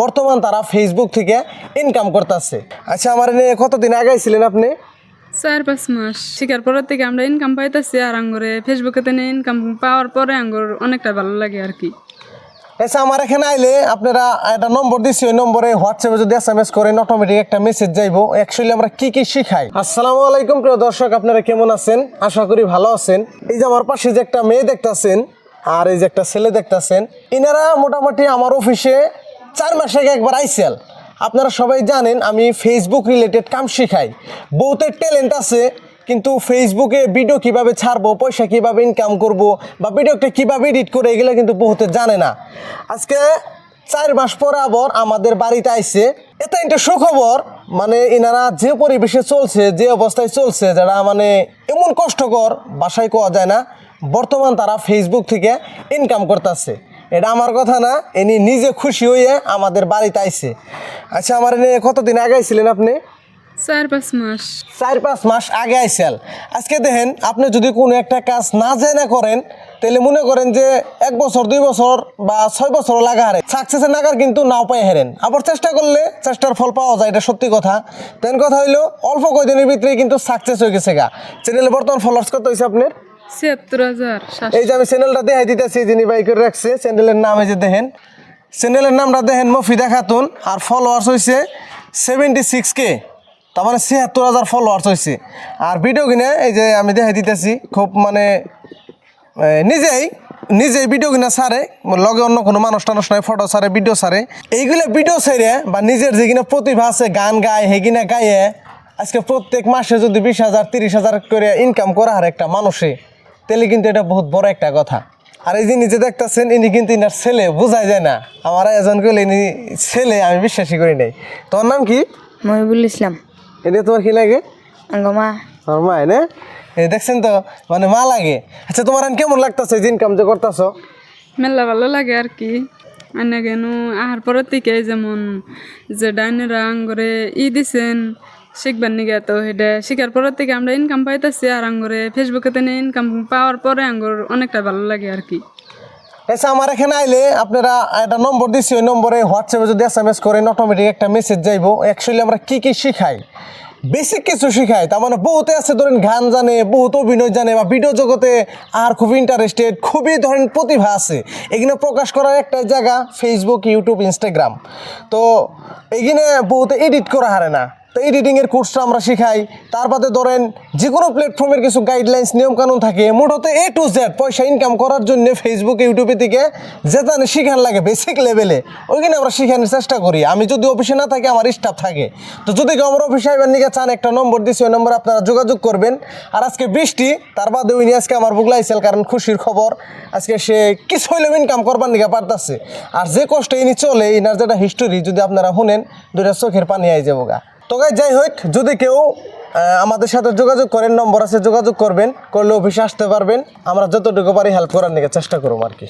বর্তমান তারা ফেসবুক থেকে ইনকাম করতেছে। আচ্ছা আমার এনে কতদিন আগে ছিলেন আপনি? চার পাঁচ মাস। শিকার পরের থেকে আমরা ইনকাম পাইতেছি আর আঙ্গুরে ফেসবুকে তেনে ইনকাম পাওয়ার পরে আঙ্গুর অনেকটা ভালো লাগে আর কি। আচ্ছা আমার এখানে আইলে আপনারা একটা নম্বর দিচ্ছি ওই নম্বরে হোয়াটসঅ্যাপে যদি এস এম এস করেন অটোমেটিক একটা মেসেজ যাইবো। অ্যাকচুয়ালি আমরা কি কি শিখাই? আসসালামু আলাইকুম প্রিয় দর্শক আপনারা কেমন আছেন? আশা করি ভালো আছেন। এই যে আমার পাশে যে একটা মেয়ে দেখতাছেন আর এই যে একটা ছেলে দেখতাছেন ইনারা মোটামুটি আমার অফিসে চার মাস আগে একবার আইসেল আপনারা সবাই জানেন, আমি ফেসবুক রিলেটেড কাম শিখাই। বহুতের ট্যালেন্ট আছে, কিন্তু ফেসবুকে ভিডিও কীভাবে ছাড়বো, পয়সা কীভাবে ইনকাম করব, বা ভিডিওটা কীভাবে এডিট করে এগুলো কিন্তু বহুতে জানে না। আজকে চার মাস পরে আবার আমাদের বাড়িতে আইছে এটা একটা সুখবর মানে এনারা যে পরিবেশে চলছে, যে অবস্থায় চলছে, যারা মানে এমন কষ্টকর, বাসায় কোয়া যায় না, বর্তমান তারা ফেসবুক থেকে ইনকাম করতেছে। এটা আমার কথা না ইনি নিজে খুশি হয়ে আমাদের বাড়িতে আইছে। আচ্ছা আমার এনে কতদিন আগে আইছিলেন আপনি? চার পাঁচ মাস। চার পাঁচ মাস আগে আইসাল আজকে দেখেন আপনি যদি কোনো একটা কাজ না জেনে করেন তাহলে মনে করেন যে এক বছর দুই বছর বা ছয় বছর লাগা হারে। সাকসেসের নাগার কিন্তু নাও পাই হেরেন। আবার চেষ্টা করলে চেষ্টার ফল পাওয়া যায় এটা সত্যি কথা। তেন কথা হইল অল্প কয়দিনের ভিতরে কিন্তু সাকসেস হয়ে গেছে গা। চ্যানেলে বর্তমান ফলোয়ার্স কত হয়েছে আপনার? এই যে আমি চ্যানেলটা দেখাই দিতেছি, যিনি বাই করে রাখছে চ্যানেলের নাম এই যে দেখেন। চ্যানেলের নামটা দেখেন মফিদা খাতুন, আর ফলোয়ার্স হয়েছে সেভেন্টি সিক্স কে তার মানে ছিয়াত্তর হাজার ফলোয়ার্স হয়েছে আর ভিডিও কিনে, এই যে আমি দেখাই দিতেছি, খুব মানে নিজেই নিজেই ভিডিও কিনা সারে লগে অন্য কোনো মানুষ টানুষ নাই ফটো সারে ভিডিও সারে এইগুলো ভিডিও সারে বা নিজের যে কিনা প্রতিভা আছে, গান গায় হেগিনা গায়ে, আজকে প্রত্যেক মাসে যদি বিশ হাজার, তিরিশ হাজার করে ইনকাম করা হার একটা মানুষে তাহলে কিন্তু এটা বহুত বড় একটা কথা। আর এই যে নিজে দেখতেছেন ইনি কিন্তু ইনার ছেলে বোঝাই যায় না। আমার এজন কইলে ইনি ছেলে আমি বিশ্বাসই করি নাই। তোর নাম কি? মহিবুল ইসলাম। এটা তোমার কি লাগে? আঙ্গমা আমার মা না? এই দেখছেন তো মানে মা লাগে। আচ্ছা তোমার কেমন লাগতেছে যে ইনকাম যে করতেছো? মেলা ভালো লাগে আর কি। আনে কেন আহার পরের থেকে যেমন যে ডাইনেরা আঙ্গরে ই দিছেন শিখবার নিগে তো সেটা শিখার পরের থেকে আমরা ইনকাম পাইতেছি আর আঙ্গুরে ফেসবুকে তেনে ইনকাম পাওয়ার পরে আঙ্গুর অনেকটা ভালো লাগে আর কি। আচ্ছা আমার এখানে আইলে আপনারা একটা নম্বর দিচ্ছি ওই নম্বরে হোয়াটসঅ্যাপে যদি এস এম এস করেন অটোমেটিক একটা মেসেজ যাইবো। অ্যাকচুয়ালি আমরা কি কি শিখাই? বেসিক কিছু শিখাই, তার মানে বহুতে আছে, ধরেন গান জানে, বহুত অভিনয় জানে, বা ভিডিও জগতে আর খুব ইন্টারেস্টেড খুবই ধরেন প্রতিভা আছে। এখানে প্রকাশ করার একটা জায়গা ফেসবুক ইউটিউব ইনস্টাগ্রাম তো এখানে বহুতে এডিট করা হারে না। তো এডিটিংয়ের কোর্সটা আমরা শিখাই। তার বাদে ধরেন যে কোনো প্ল্যাটফর্মের কিছু গাইডলাইন্স নিয়মকানুন থাকে মোটত এ টু জেড পয়সা ইনকাম করার জন্য ফেসবুক ইউটিউবে থেকে যেতানে শিখান লাগে বেসিক লেভেলে ওইখানে আমরা শিখানোর চেষ্টা করি। আমি যদি অফিসে না থাকি, আমার স্টাফ থাকে। তো যদি কেউ আমার অফিসে আইবার নিকে চান, একটা নম্বর দিচ্ছি ওই নম্বরে আপনারা যোগাযোগ করবেন। আর আজকে বৃষ্টি, তার বাদে উনি আজকে আমার বুক লাইছিল কারণ খুশির খবর, আজকে সে কিছু হইলেও ইনকাম করবার নিকে পারতাছে। আর যে কষ্ট ইনি চলে, ইনার যেটা হিস্টোরি যদি আপনারা শুনেন, দুইটা চোখের পানি আই যাব গা তো যাই হোক, যদি কেউ আমাদের সাথে যোগাযোগ করেন, নম্বর আছে, যোগাযোগ করবেন, করলে অফিসে আসতে পারবেন। আমরা যতটুকু পারি হেল্প করার নিয়ে চেষ্টা করব আর কি।